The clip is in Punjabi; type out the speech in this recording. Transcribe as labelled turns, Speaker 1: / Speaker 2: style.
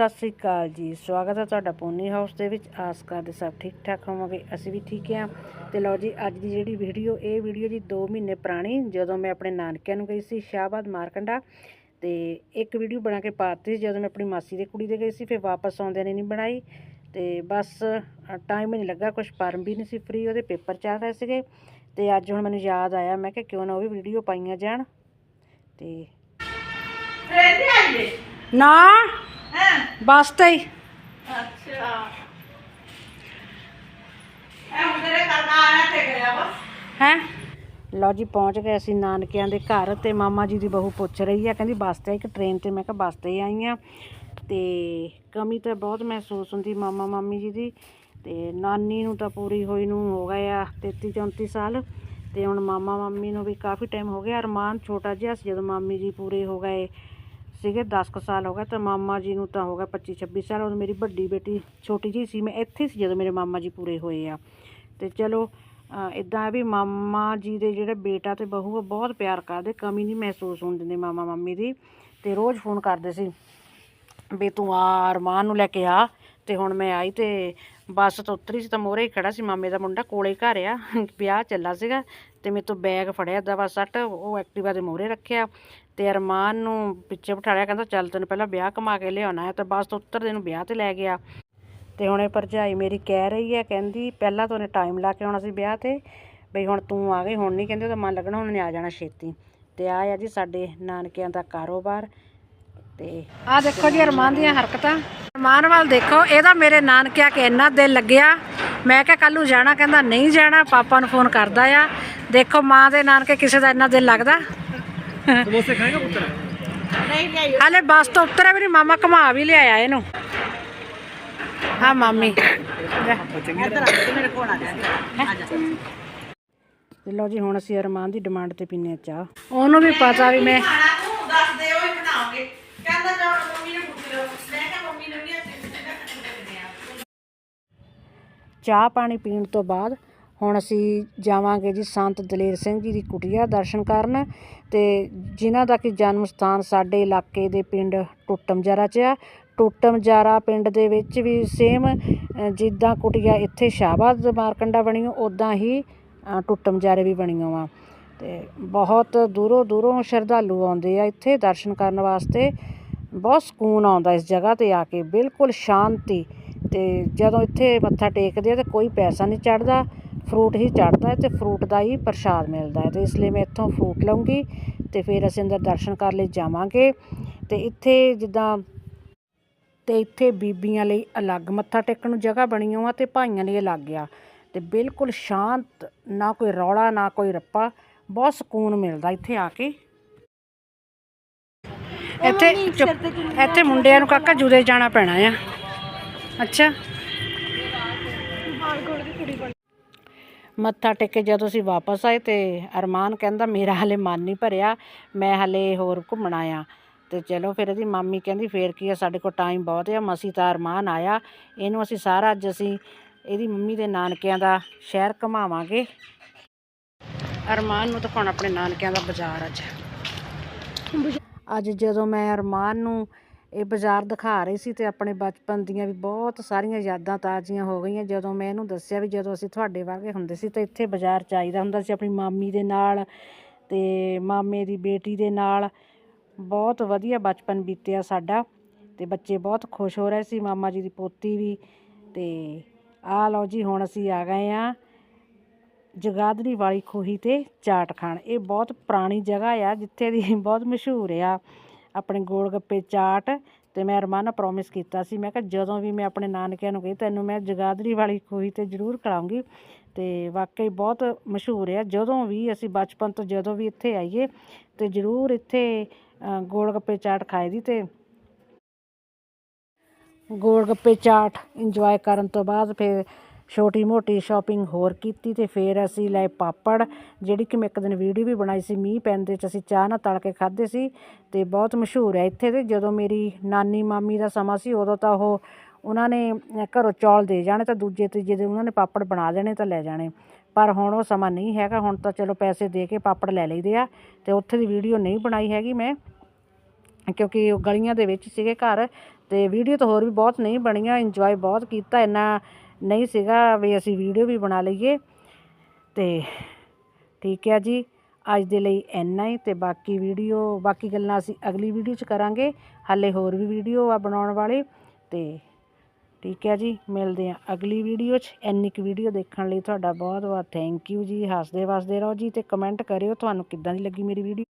Speaker 1: ਸਤਿ ਸ੍ਰੀ ਅਕਾਲ ਜੀ। ਸਵਾਗਤ ਹੈ ਤੁਹਾਡਾ ਪੋਨੀ ਹਾਊਸ ਦੇ ਵਿੱਚ। ਆਸ ਕਰਦੇ ਸਭ ਠੀਕ ਠਾਕ ਹੋਵੋਗੇ। ਅਸੀਂ ਵੀ ਠੀਕ ਹਾਂ। ਤੇ ਲਓ ਜੀ ਅੱਜ ਦੀ ਜਿਹੜੀ ਵੀਡੀਓ ਇਹ ਵੀਡੀਓ ਜੀ 2 ਮਹੀਨੇ ਪੁਰਾਣੀ ਜਦੋਂ ਮੈਂ ਆਪਣੇ ਨਾਨਕਿਆਂ ਨੂੰ ਗਈ ਸੀ ਸ਼ਾਹਬਾਦ ਮਾਰਕੰਡਾ। ਤੇ ਇੱਕ ਵੀਡੀਓ ਬਣਾ ਕੇ ਪਾਤੀ ਸੀ ਜਦੋਂ ਮੈਂ ਆਪਣੀ ਮਾਸੀ ਦੇ ਕੁੜੀ ਦੇ ਗਈ ਸੀ ਫਿਰ ਵਾਪਸ ਆਉਂਦਿਆਂ ਨੇ ਨਹੀਂ ਬਣਾਈ। ਤੇ ਬਸ ਟਾਈਮ ਹੀ ਨਹੀਂ ਲੱਗਾ ਕੁਝ ਫਾਰਮ ਵੀ ਨਹੀਂ ਸੀ ਫ੍ਰੀ ਉਹਦੇ ਪੇਪਰ ਚੱਲ ਰਹੇ ਸੀਗੇ। ਤੇ ਅੱਜ ਹੁਣ ਮੈਨੂੰ ਯਾਦ ਆਇਆ ਮੈਂ ਕਿਹਾ ਕਿਉਂ ਨਾ ਉਹ ਵੀ ਵੀਡੀਓ ਪਾਈਆਂ ਜਾਣ। ਤੇ ਨਾ।
Speaker 2: ਹਾਂ?
Speaker 1: ਬਸ ਤੇ ਹੀ।
Speaker 2: ਅੱਛਾ। ਇਹ ਹੁਣ ਤੇਰੇ ਕਰਨਾ ਆਇਆ ਤੇ ਗਿਆ ਵਾ।
Speaker 1: ਹੈ? ਲਓ ਜੀ ਪਹੁੰਚ ਗਏ ਅਸੀਂ ਨਾਨਕਿਆਂ ਦੇ ਘਰ ਤੇ ਮਾਮਾ ਜੀ ਦੀ ਬਹੂ ਪੁੱਛ ਰਹੀ ਆ ਕਹਿੰਦੀ ਬੱਸ ਤੇ ਇੱਕ ਟ੍ਰੇਨ ਤੇ। ਮੈਂ ਕਿਹਾ ਬੱਸ ਤੇ ਆਈ ਆ। ਤੇ ਕਮੀ ਤਾਂ ਬਹੁਤ ਮਹਿਸੂਸ ਹੁੰਦੀ ਮਾਮਾ ਮਾਮੀ ਜੀ ਦੀ। ਤੇ ਨਾਨੀ ਨੂੰ ਤਾਂ ਪੂਰੀ ਹੋਈ ਨੂੰ ਹੋ ਗਏ ਆ 33 34 ਸਾਲ। ਤੇ ਹੁਣ ਮਾਮਾ ਮਾਮੀ ਨੂੰ ਵੀ ਕਾਫੀ ਟਾਈਮ ਹੋ ਗਿਆ। ਅਰਮਾਨ ਛੋਟਾ ਜਿਹਾ ਸੀ ਜਦੋਂ ਮਾਮੀ ਜੀ ਪੂਰੇ ਹੋ ਗਏ। ਸੀਗੇ 10 ਕੁ ਸਾਲ ਹੋ ਗਏ ਤੇ ਮਾਮਾ ਜੀ ਨੂੰ ਤਾਂ ਹੋ ਗਿਆ 25 26 ਸਾਲ। ਉਹ ਮੇਰੀ ਵੱਡੀ ਬੇਟੀ ਛੋਟੀ ਜੀ ਸੀ, ਮੈਂ ਇੱਥੇ ਸੀ ਜਦੋਂ ਮੇਰੇ ਮਾਮਾ ਜੀ ਪੂਰੇ ਹੋਏ ਆ। ਤੇ ਚਲੋ ਇਦਾਂ ਵੀ ਮਾਮਾ ਜੀ ਦੇ ਜਿਹੜੇ ਬੇਟਾ ਤੇ ਬਹੂ ਆ, ਬਹੁਤ ਪਿਆਰ ਕਰਦੇ, ਕਮੀ ਨਹੀਂ ਮਹਿਸੂਸ ਹੋਣ ਦਿੰਦੇ ਮਾਮਾ ਮਾਮੀ ਦੀ। ਤੇ ਰੋਜ਼ ਫੋਨ ਕਰਦੇ ਸੀ ਵੀ ਤੂੰ ਆ, ਅਰਮਾਨ ਨੂੰ ਲੈ ਕੇ ਆ। ਤੇ ਹੁਣ ਮੈਂ ਆਈ ਤੇ ਬੱਸ ਤੋਂ ਉਤਰੀ ਸੀ ਤਾਂ ਮੋਰੇ ਹੀ ਖੜਾ ਸੀ, ਮਾਮੇ ਦਾ ਮੁੰਡਾ ਕੋਲੇ ਘਰ ਆ, ਵਿਆਹ ਚੱਲਾ ਸੀਗਾ। ਤੇ ਮੇਰੇ ਤੋਂ ਬੈਗ ਫੜਿਆ ਦਵਾ ਸੱਟ, ਉਹ ਐਕਟਿਵਾ ਦੇ ਮੋਰੇ ਰੱਖਿਆ ਤੇ ਅਰਮਾਨ ਨੂੰ ਪਿੱਛੇ ਬਿਠਾਲਿਆ ਕਹਿੰਦਾ ਚੱਲ ਤੈਨੂੰ ਪਹਿਲਾਂ ਵਿਆਹ ਕਮਾ ਕੇ ਲਿਆਉਣਾ ਹੈ ਤੇ ਬਸ ਤੋਂ ਉਤਰਦੇ ਨੂੰ ਵਿਆਹ ਤੇ ਲੈ ਗਿਆ। ਤੇ ਹੁਣ ਇਹ ਭਰਜਾਈ ਮੇਰੀ ਕਹਿ ਰਹੀ ਹੈ, ਕਹਿੰਦੀ ਪਹਿਲਾਂ ਤਾਂ ਉਹਨੇ ਟਾਈਮ ਲਾ ਕੇ ਆਉਣਾ ਸੀ ਵਿਆਹ ਤੇ, ਬਈ ਹੁਣ ਤੂੰ ਆ ਗਈ, ਹੁਣ ਨਹੀਂ ਕਹਿੰਦੇ, ਉਹਦਾ ਮਨ ਲੱਗਣਾ, ਹੁਣ ਨੇ ਆ ਜਾਣਾ ਛੇਤੀ। ਤੇ ਆ ਆ ਜੀ ਸਾਡੇ ਨਾਨਕਿਆਂ ਦਾ ਕਾਰੋਬਾਰ ਤੇ ਆ ਦੇਖੋ ਜੀ ਅਰਮਾਨ ਦੀਆਂ ਹਰਕਤਾਂ। ਅਰਮਾਨ ਵੱਲ ਦੇਖੋ, ਇਹਦਾ ਮੇਰੇ ਨਾਨਕਿਆਂ ਕੇ ਇੰਨਾ ਦਿਲ ਲੱਗਿਆ ਮੈਂ ਕਿਹਾ ਕੱਲ ਨੂੰ ਜਾਣਾ ਕਹਿੰਦਾ ਨਹੀਂ ਜਾਣਾ ਪਾਪਾ ਨੂੰ ਫੋਨ ਕਰਦਾ ਆ। ਦੇਖੋ ਮਾਂ ਦੇ ਨਾਨਕੇ ਕਿਸੇ ਦਾ ਇੰਨਾ ਦਿਲ ਲੱਗਦਾ।
Speaker 2: ਨਹੀਂ ਨਹੀਂ
Speaker 1: ਹਾਲੇ ਬੱਸ ਤੋਂ ਉਤਰਿਆ ਵੀ ਨਹੀਂ ਮਾਮਾ ਘੁਮਾ ਵੀ ਲਿਆਇਆ ਇਹਨੂੰ। ਹਾਂ ਮਾਮੀ। ਲੈ।
Speaker 2: ਜਾ, ਮੇਰੇ
Speaker 1: ਹੁਣ ਅਸੀਂ ਅਰਮਾਨ ਦੀ ਡਿਮਾਂਡ ਤੇ ਪੀਨੇ ਆ ਚਾਹ। ਉਹਨੂੰ ਵੀ ਪਤਾ ਵੀ ਮੈਂ
Speaker 2: ਖਾਣਾ ਤੂੰ ਦੱਸ ਦੇ ਉਹ ਹੀ ਬਣਾਓਗੇ ਕਹਿੰਦਾ ਜਾ ਮੰਮੀ ਨੂੰ ਪੁੱਛ ਲਓ ਮੈਂ ਕਿਹਾ ਮੰਮੀ ਨੂੰ ਵੀ ਅਸੀਂ ਸਕਦੇ ਆ
Speaker 1: ਚਾਹ ਪਾਣੀ ਪੀਣ ਤੋਂ ਬਾਅਦ ਹੁਣ ਅਸੀਂ ਜਾਵਾਂਗੇ ਜੀ ਸੰਤ ਦਲੇਰ ਸਿੰਘ ਜੀ ਦੀ ਕੁਟੀਆ ਦਰਸ਼ਨ ਕਰਨ ਤੇ ਜਿਨ੍ਹਾਂ ਦਾ ਕਿ ਜਨਮ ਸਥਾਨ ਸਾਡੇ ਇਲਾਕੇ ਦੇ ਪਿੰਡ ਟੁੱਟਮਜਾਰਾ 'ਚ ਆ। ਟੁੱਟਮਜਾਰਾ ਪਿੰਡ ਦੇ ਵਿੱਚ ਵੀ ਸੇਮ ਜਿੱਦਾਂ ਕੁਟੀਆ ਇੱਥੇ ਸ਼ਾਹਬਾਦ ਮਾਰਕੰਡਾ ਬਣੀ ਉਦਾਂ ਹੀ ਟੁੱਟਮਜਾਰੇ ਵੀ ਬਣੀਆਂ ਵਾ। ਤੇ ਬਹੁਤ ਦੂਰੋਂ ਦੂਰੋਂ ਸ਼ਰਧਾਲੂ ਆਉਂਦੇ ਆ ਇੱਥੇ ਦਰਸ਼ਨ ਕਰਨ ਵਾਸਤੇ। ਬਹੁਤ ਸਕੂਨ ਆਉਂਦਾ ਇਸ ਜਗ੍ਹਾ ਤੇ ਆ ਕੇ, ਬਿਲਕੁਲ ਸ਼ਾਂਤੀ। ਤੇ ਜਦੋਂ ਇੱਥੇ ਮੱਥਾ ਟੇਕਦੇ ਆ ਤੇ ਕੋਈ ਪੈਸਾ ਨਹੀਂ ਚੜਦਾ ਫਰੂਟ ਹੀ ਚੜਦਾ ਤੇ ਫਰੂਟ ਦਾ ਹੀ ਪ੍ਰਸ਼ਾਦ ਮਿਲਦਾ ਹੈ। ਤੇ ਇਸ ਲਈ ਮੈਂ ਇੱਥੋਂ ਫਰੂਟ ਲਵਾਂਗੀ ਤੇ ਫਿਰ ਅਸੀਂ ਅੰਦਰ ਦਰਸ਼ਨ ਕਰ ਲਈ ਜਾਵਾਂਗੇ। ਤੇ ਇੱਥੇ ਜਿੱਦਾਂ ਤੇ ਇੱਥੇ ਬੀਬੀਆਂ ਲਈ ਅਲੱਗ ਮੱਥਾ ਟੇਕਣ ਨੂੰ ਜਗ੍ਹਾ ਬਣੀ ਹੋਆ ਤੇ ਭਾਈਆਂ ਲਈ ਅਲੱਗ ਆ। ਤੇ ਬਿਲਕੁਲ ਸ਼ਾਂਤ ਨਾ ਕੋਈ ਰੌਲਾ ਨਾ ਕੋਈ ਰੱਪਾ ਬਹੁਤ ਸਕੂਨ ਮਿਲਦਾ ਇੱਥੇ ਆ ਕੇ। ਇੱਥੇ ਇੱਥੇ ਮੁੰਡਿਆਂ ਨੂੰ ਕਾਕਾ ਜੁਦੇ ਜਾਣਾ ਪੈਣਾ ਆ। ਅੱਛਾ। ਮੱਥਾ ਟੇਕ ਕੇ ਜਦੋਂ ਅਸੀਂ ਵਾਪਸ ਆਏ ਤੇ ਅਰਮਾਨ ਕਹਿੰਦਾ, ਮੇਰਾ ਹਲੇ ਮਨ ਨਹੀਂ ਭਰਿਆ, ਮੈਂ ਹਲੇ ਹੋਰ ਘੁੰਮਣਾ ਆ ਤੇ ਚਲੋ ਫਿਰ ਇਹਦੀ ਮਾਮੀ ਕਹਿੰਦੀ, ਫੇਰ ਕੀ ਆ, ਸਾਡੇ ਕੋਲ ਟਾਈਮ ਬਹੁਤ ਆ। ਮਸੀ ਤਾਂ ਅਰਮਾਨ ਆਇਆ। ਇਹਨੂੰ ਅਸੀਂ ਸਾਰਾ ਅੱਜ ਅਸੀਂ ਇਹਦੀ ਮੰਮੀ ਦੇ ਨਾਨਕਿਆਂ ਦਾ ਸ਼ਹਿਰ ਘੁਮਾਵਾਂਗੇ। ਅਰਮਾਨ ਨੂੰ ਤਾਂ ਹੁਣ ਆਪਣੇ ਨਾਨਕਿਆਂ ਦਾ ਬਾਜ਼ਾਰ ਅੱਜ। ਅੱਜ ਜਦੋਂ ਮੈਂ ਅਰਮਾਨ ਨੂੰ ਇਹ ਬਾਜ਼ਾਰ ਦਿਖਾ ਰਹੀ ਸੀ ਤੇ ਆਪਣੇ ਬਚਪਨ ਦੀਆਂ ਵੀ ਬਹੁਤ ਸਾਰੀਆਂ ਯਾਦਾਂ ਤਾਜ਼ੀਆਂ ਹੋ ਗਈਆਂ। ਜਦੋਂ ਮੈਂ ਇਹਨੂੰ ਦੱਸਿਆ ਵੀ ਜਦੋਂ ਅਸੀਂ ਤੁਹਾਡੇ ਵਰਗੇ ਹੁੰਦੇ ਸੀ ਤਾਂ ਇੱਥੇ ਬਾਜ਼ਾਰ ਚਾਹੀਦਾ ਹੁੰਦਾ ਸੀ ਆਪਣੀ ਮਾਮੀ ਦੇ ਨਾਲ ਤੇ ਮਾਮੇ ਦੀ ਬੇਟੀ ਦੇ ਨਾਲ। ਬਹੁਤ ਵਧੀਆ ਬਚਪਨ ਬੀਤਿਆ ਸਾਡਾ ਤੇ ਬੱਚੇ ਬਹੁਤ ਖੁਸ਼ ਹੋ ਰਹੇ ਸੀ, ਮਾਮਾ ਜੀ ਦੀ ਪੋਤੀ ਵੀ ਤੇ ਆ ਲਓ ਜੀ, ਹੁਣ ਅਸੀਂ ਆ ਗਏ ਆ ਜਗਾਦਰੀ ਵਾਲੀ ਖੋਹੀ ਤੇ ਚਾਟ ਖਾਣ। ਇਹ ਬਹੁਤ ਪੁਰਾਣੀ ਜਗ੍ਹਾ ਆ ਜਿੱਥੇ ਦੀ ਬਹੁਤ ਮਸ਼ਹੂਰ ਆ। ਆਪਣੇ ਗੋਲ ਗੱਪੇ ਚਾਟ ਤੇ ਮੈਂ ਰਮਾਨਾ ਪ੍ਰੋਮਿਸ ਕੀਤਾ ਸੀ। ਮੈਂ ਕਿਹਾ ਜਦੋਂ ਵੀ ਮੈਂ ਆਪਣੇ ਨਾਨਕਿਆਂ ਨੂੰ ਗਈ ਤੈਨੂੰ ਮੈਂ ਜਗਾਦਰੀ ਵਾਲੀ ਖੋਹੀ ਤੇ ਜ਼ਰੂਰ ਖਿਲਾਉਂਗੀ। ਤੇ ਵਾਕਈ ਬਹੁਤ ਮਸ਼ਹੂਰ ਆ। ਜਦੋਂ ਵੀ ਅਸੀਂ ਬਚਪਨ ਤੋਂ ਜਦੋਂ ਵੀ ਇੱਥੇ ਆਈਏ ਤੇ ਜ਼ਰੂਰ ਇੱਥੇ ਗੋਲ ਗੱਪੇ ਚਾਟ ਖਾਈ ਦੀ ਤੇ ਗੋਲ ਗੱਪੇ ਚਾਟ ਇੰਜੋਏ ਕਰਨ ਤੋਂ ਬਾਅਦ ਫਿਰ ਛੋਟੀ ਮੋਟੀ ਸ਼ਾਪਿੰਗ ਹੋਰ ਕੀਤੀ ਤੇ ਫਿਰ ਅਸੀਂ ਲਏ ਪਾਪੜ, ਜਿਹੜੀ ਕਿ ਮੈਂ ਇੱਕ ਦਿਨ ਵੀਡੀਓ ਵੀ ਬਣਾਈ ਸੀ ਮੀਂਹ ਪੈਂਦੇ ਚ ਅਸੀਂ ਚਾਹ ਨਾਲ ਤਲ ਕੇ ਖਾਦੇ ਸੀ ਤੇ ਬਹੁਤ ਮਸ਼ਹੂਰ ਹੈ ਇੱਥੇ ਦੇ, ਜਦੋਂ ਮੇਰੀ ਨਾਨੀ ਮਾਮੀ ਦਾ ਸਮਾਂ ਸੀ, ਉਦੋਂ ਤਾਂ ਉਹ ਉਹਨਾਂ ਨੇ ਘਰੋਂ ਚੌਲ ਦੇ ਜਾਣੇ ਤਾਂ ਦੂਜੇ ਤੀਜੇ ਦੇ ਉਹਨਾਂ ਨੇ ਪਾਪੜ ਬਣਾ ਦੇਣੇ ਤਾਂ ਲੈ ਜਾਣੇ। ਪਰ ਹੁਣ ਉਹ ਸਮਾਂ ਨਹੀਂ ਹੈਗਾ, ਹੁਣ ਤਾਂ ਚਲੋ ਪੈਸੇ ਦੇ ਕੇ ਪਾਪੜ ਲੈ ਲਈਦੇ ਆ ਤੇ ਉੱਥੇ ਦੀ ਵੀਡੀਓ ਨਹੀਂ ਬਣਾਈ ਹੈਗੀ ਮੈਂ, ਕਿਉਂਕਿ ਉਹ ਗਲੀਆਂ ਦੇ ਵਿੱਚ ਸੀਗੇ ਘਰ ਤੇ ਵੀਡੀਓ ਤਾਂ ਹੋਰ ਵੀ ਬਹੁਤ ਨਹੀਂ ਬਣੀਆਂ, ਇੰਜੋਏ ਬਹੁਤ ਕੀਤਾ, ਇੰਨਾ ਨਹੀਂ ਸੀਗਾ ਵੀ ਅਸੀਂ ਵੀਡੀਓ ਵੀ ਬਣਾ ਲਈਏ। ਤੇ ਠੀਕ ਹੈ ਜੀ, ਅੱਜ ਦੇ ਲਈ ਇੰਨਾ ਹੀ ਤੇ ਬਾਕੀ ਵੀਡੀਓ, ਬਾਕੀ ਗੱਲਾਂ ਅਸੀਂ ਅਗਲੀ ਵੀਡੀਓ 'ਚ ਕਰਾਂਗੇ। ਹਾਲੇ ਹੋਰ ਵੀ ਵੀਡੀਓ ਆ ਬਣਾਉਣ ਵਾਲੇ ਤੇ ਠੀਕ ਹੈ ਜੀ, ਮਿਲਦੇ ਆ ਅਗਲੀ ਵੀਡੀਓ 'ਚ। ਇੰਨੀ ਕੁ ਵੀਡੀਓ ਦੇਖਣ ਲਈ ਤੁਹਾਡਾ ਬਹੁਤ ਬਹੁਤ ਥੈਂਕ ਯੂ ਜੀ। ਹੱਸਦੇ ਵਸਦੇ ਰਹੋ ਜੀ ਤੇ ਕਮੈਂਟ ਕਰਿਓ, ਤੁਹਾਨੂੰ ਕਿੱਦਾਂ ਦੀ ਲੱਗੀ ਮੇਰੀ ਵੀਡੀਓ?